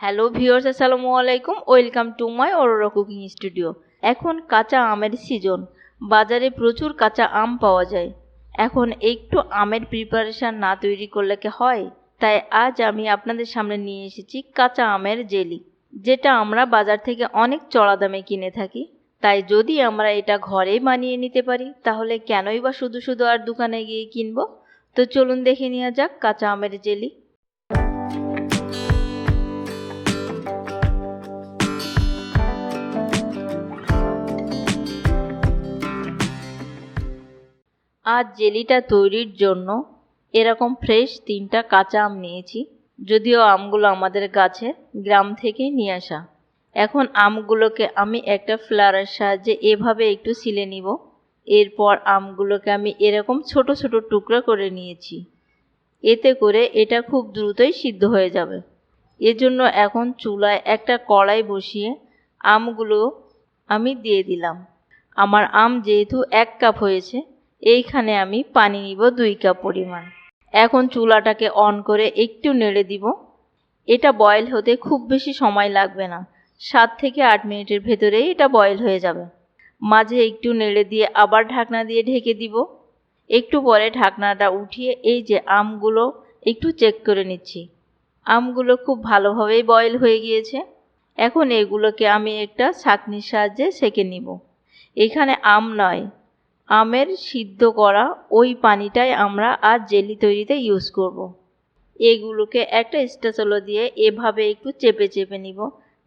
Hello viewers, আসসালামু আলাইকুম। Welcome to my Aurora cooking studio. এখন কাঁচা আমের সিজন। বাজারে প্রচুর কাঁচা আম পাওয়া যায়। এখন একটু আমের প্রিপারেশান না তৈরি করলে কি হয়? তাই আজ আমি আপনাদের সামনে নিয়ে এসেছি কাঁচা আমের জেলি যেটা আমরা বাজার থেকে অনেক চড়া দামে কিনে থাকি। তাই যদি আমরা এটা ঘরেই বানিয়ে নিতে পারি, তাহলে কেনই বা শুধু শুধু আর দোকানে গিয়ে কিনবো? তো চলুন দেখে নেওয়া যাক কাঁচা আমের জেলি আজ জেলিটা তৈরির জন্য এরকম ফ্রেশ তিনটা কাঁচা আম নিয়েছি, যদিও আমগুলো আমাদের গাছে গ্রাম থেকে নিয়ে আসা। এখন আমগুলোকে আমি একটা ফ্লারের সাহায্যে এভাবে একটু সিলে নিব। এরপর আমগুলোকে আমি এরকম ছোট ছোট টুকরো করে নিয়েছি। এতে করে এটা খুব দ্রুতই সিদ্ধ হয়ে যাবে। এজন্য এখন চুলায় একটা কড়াই বসিয়ে আমগুলো আমি দিয়ে দিলাম। আমার আম যেহেতু এক কাপ হয়েছে এইখানে আমি পানি নিব দুই কাপ পরিমাণ। এখন চুলাটাকে অন করে একটু নেড়ে দিব। এটা বয়েল হতে খুব বেশি সময় লাগবে না। সাত থেকে আট মিনিটের ভেতরেই এটা বয়েল হয়ে যাবে। মাঝে একটু নেড়ে দিয়ে আবার ঢাকনা দিয়ে ঢেকে দিব। একটু পরে ঢাকনাটা উঠিয়ে এই যে আমগুলো একটু চেক করে নিচ্ছি। আমগুলো খুব ভালোভাবেই বয়েল হয়ে গিয়েছে। এখন এগুলোকে আমি একটা ছাঁকনির সাহায্যে সেঁকে নিব। এখানে আম নয় আমের সিদ্ধ করা ওই পানিটাই আমরা আজ জেলি তৈরিতে ইউজ করব। এগুলোকে একটা স্টেচলো দিয়ে এভাবে একটু চেপে চেপে নিব,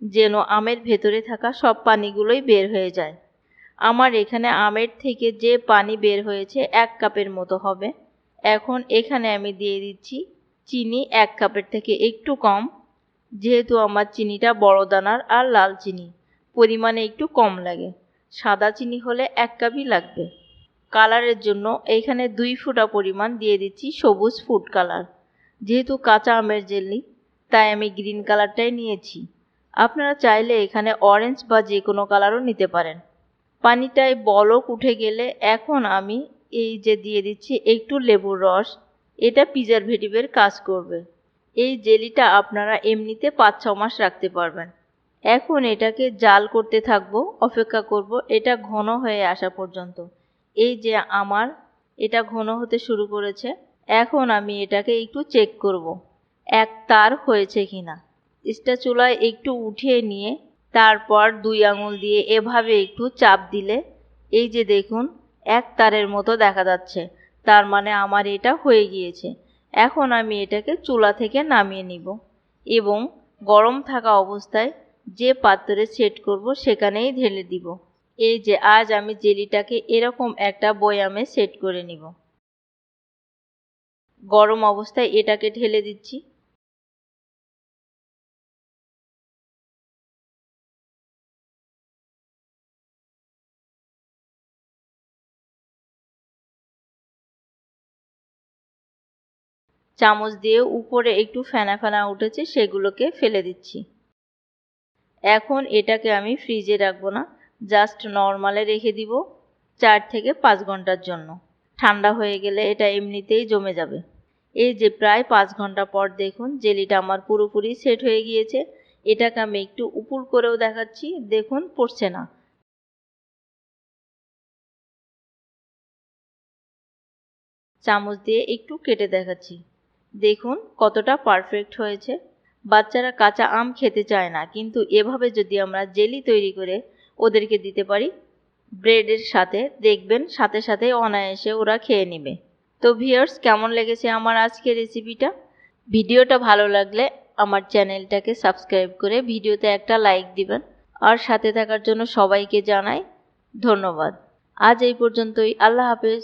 যেন আমের ভেতরে থাকা সব পানিগুলোই বের হয়ে যায়। আমার এখানে আমের থেকে যে পানি বের হয়েছে এক কাপের মতো হবে। এখন এখানে আমি দিয়ে দিচ্ছি চিনি এক কাপের থেকে একটু কম, যেহেতু আমার চিনিটা বড় দানার আর লাল চিনি, পরিমাণে একটু কম লাগে। সাদা চিনি হলে এক কাপই লাগবে। কালারের জন্য এইখানে দুই ফুটা পরিমাণ দিয়ে দিচ্ছি সবুজ ফুড কালার। যেহেতু কাঁচা আমের জেলি, তাই আমি গ্রিন কালারটাই নিয়েছি। আপনারা চাইলে এখানে অরেঞ্জ বা যে কোনো কালারও নিতে পারেন। পানিটায় বলক উঠে গেলে এখন আমি এই যে দিয়ে দিচ্ছি একটু লেবুর রস, এটা প্রিজারভেটিভের কাজ করবে। এই জেলিটা আপনারা এমনিতে পাঁচ, ছ মাস রাখতে পারবেন। এখন এটাকে জাল করতে থাকব, অপেক্ষা করব, এটা ঘন হয়ে আসা পর্যন্ত। এই যে আমার, এটা ঘন হতে শুরু করেছে, এখন আমি এটাকে একটু চেক করব। এক তার হয়েছে কি না স্টা চুলায় একটু উঠিয়ে নিয়ে, তারপর দুই আঙুল দিয়ে এভাবে একটু চাপ দিলে, এই যে দেখুন, এক তারের মতো দেখা যাচ্ছে, তার মানে আমার এটা হয়ে গিয়েছে এখন আমি এটাকে চুলা থেকে নামিয়ে নিব এবং গরম থাকা অবস্থায় যে পাত্রে সেট করব সেখানেই ঢেলে দিব এই যে আজ আমি জেলিটাকে এরকম একটা বয়ামে সেট করে নিব। গরম অবস্থায় এটাকে ঢেলে দিচ্ছি। চামচ দিয়ে উপরে একটু ফেনা ফেনা উঠেছে, সেগুলোকে ফেলে দিচ্ছি। এখন এটাকে আমি ফ্রিজে রাখব না। জাস্ট নর্মালে রেখে দিব চার থেকে পাঁচ ঘণ্টার জন্য। ঠান্ডা হয়ে গেলে এটা এমনিতেই জমে যাবে। এই যে প্রায় পাঁচ ঘণ্টা পর দেখুন জেলিটা আমার পুরোপুরি সেট হয়ে গিয়েছে। এটাকে আমি একটু উপুর করেও দেখাচ্ছি, দেখুন পড়ছে না। চামচ দিয়ে একটু কেটে দেখাচ্ছি। দেখুন কতটা পারফেক্ট হয়েছে। বাচ্চারা কাঁচা আম খেতে চায় না, কিন্তু এভাবে যদি আমরা জেলি তৈরি করে ওদেরকে দিতে পারি। ব্রেডের সাথে দেখবেন, সাথে সাথে অনায়াসে ওরা খেয়ে নেবে। তো ভিয়ার্স কেমন লেগেছে আমার আজকে রেসিপিটা? ভিডিওটা ভালো লাগলে আমার চ্যানেলটাকে সাবস্ক্রাইব করে ভিডিওতে একটা লাইক দিবেন। আর সাথে থাকার জন্য সবাইকে জানাই ধন্যবাদ। আজ এই পর্যন্তই। আল্লাহ হাফেজ।